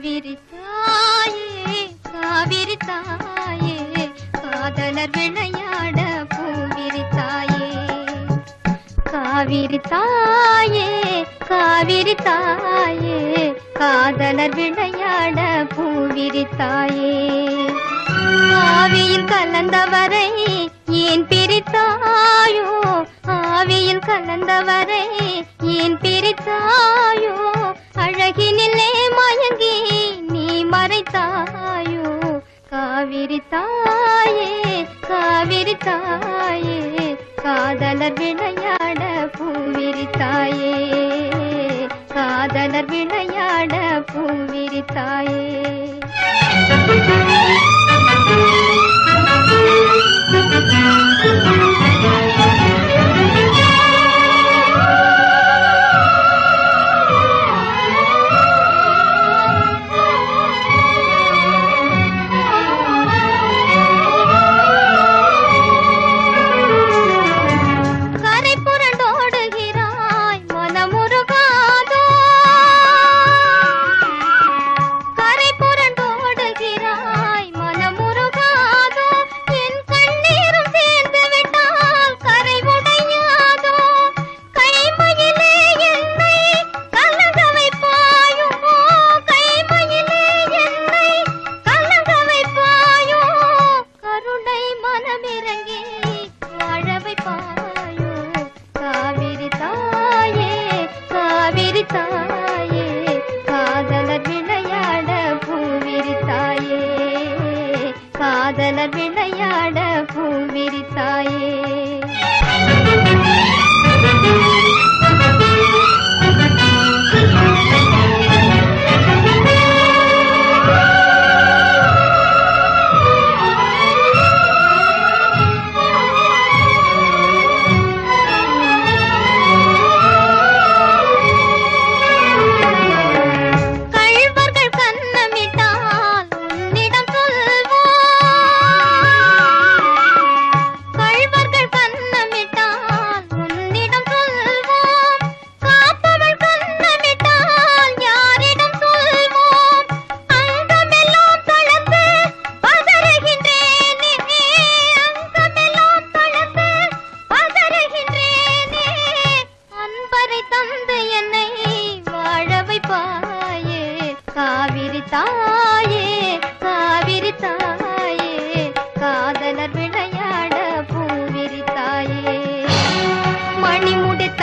காவிரி தாயே காவிரி தாயே காதலர் விளையாட பூவிரி தாயே. காவிரி தாயே காவிரி தாயே காதலர் விளையாட பூவிரி தாயே. ஆவியில் கலந்தவரை ஏன் பிரித்தாயோ? ஆவியில் கலந்தவரை ஏன் பிரித்தாயோ? அழகினிலே தாயோ? காவிரி தாயே காவிரி தாயே காதலர் விளையாட பூவிரி தாயே காதலர் விளையாட பூவிரி தாயே.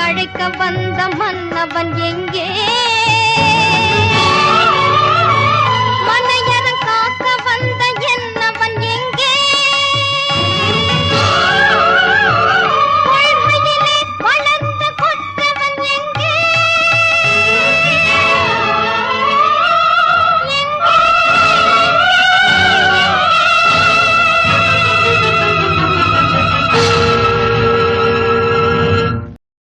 அழைக்க வந்த மன்னவன் எங்கே?